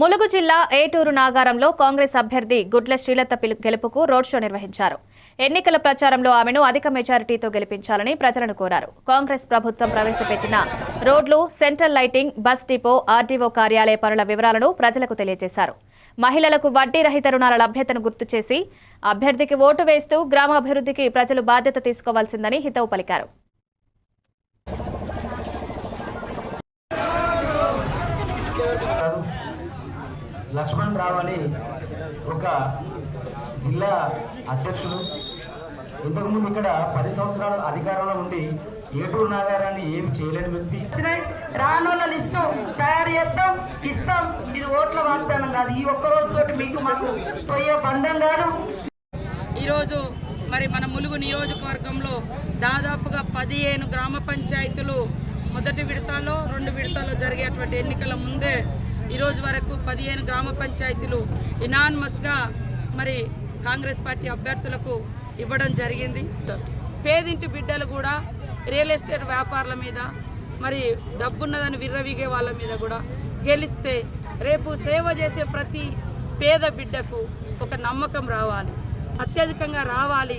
ములుగు జిల్లా ఏటూరు నాగారంలో కాంగ్రెస్ అభ్యర్థి గుడ్ల శ్రీలత గెలుపుకు రోడ్ షో నిర్వహించారు. ఎన్నికల ప్రచారంలో ఆమెను అధిక మెజారిటీతో గెలిపించాలని ప్రజలను కోరారు. కాంగ్రెస్ ప్రభుత్వం ప్రవేశపెట్టిన రోడ్లు central lighting bus depot RDO కార్యాలయ పనుల వివరాలను ప్రజలకు తెలియజేశారు. మహిళలకు వడ్డీ రహిత రుణాల లభ్యతను గుర్తు చేసి అభ్యర్థికి ఓటు వేస్తూ గ్రామాభివృద్ధికి ప్రజలు బాధ్యత తీసుకోవాల్సిందని హితవు పలికారు. లక్ష్మణ్ రావు అని ఒక జిల్లా అధ్యక్షుడు. ఇంతకుముందు ఇక్కడ పది సంవత్సరాల అధికారంలో ఉండి ఏటూరు నాగారాన్ని ఏమి చేయలేని వ్యక్తి. రానోళ్ళ లిస్టు తయారు చేస్తాం ఇస్తాం. ఇది ఓట్ల వాగ్దానం కాదు. ఈ ఒక్క రోజుతోటి మీకు మాకు పోయే బంధం కాదు. ఈరోజు మరి మన ములుగు నియోజకవర్గంలో దాదాపుగా పదిహేను గ్రామ పంచాయతీలు మొదటి విడతలో రెండు విడతల్లో జరిగేటువంటి ఎన్నికల ముందే ఈరోజు వరకు పదిహేను గ్రామ పంచాయతీలు ఇనాన్మస్గా మరి కాంగ్రెస్ పార్టీ అభ్యర్థులకు ఇవ్వడం జరిగింది. పేదింటి బిడ్డలు కూడా రియల్ ఎస్టేట్ వ్యాపారుల మీద మరి డబ్బున్నదని విర్రవీగే వాళ్ళ మీద కూడా గెలిస్తే రేపు సేవ చేసే ప్రతి పేద బిడ్డకు ఒక నమ్మకం రావాలి. అత్యధికంగా రావాలి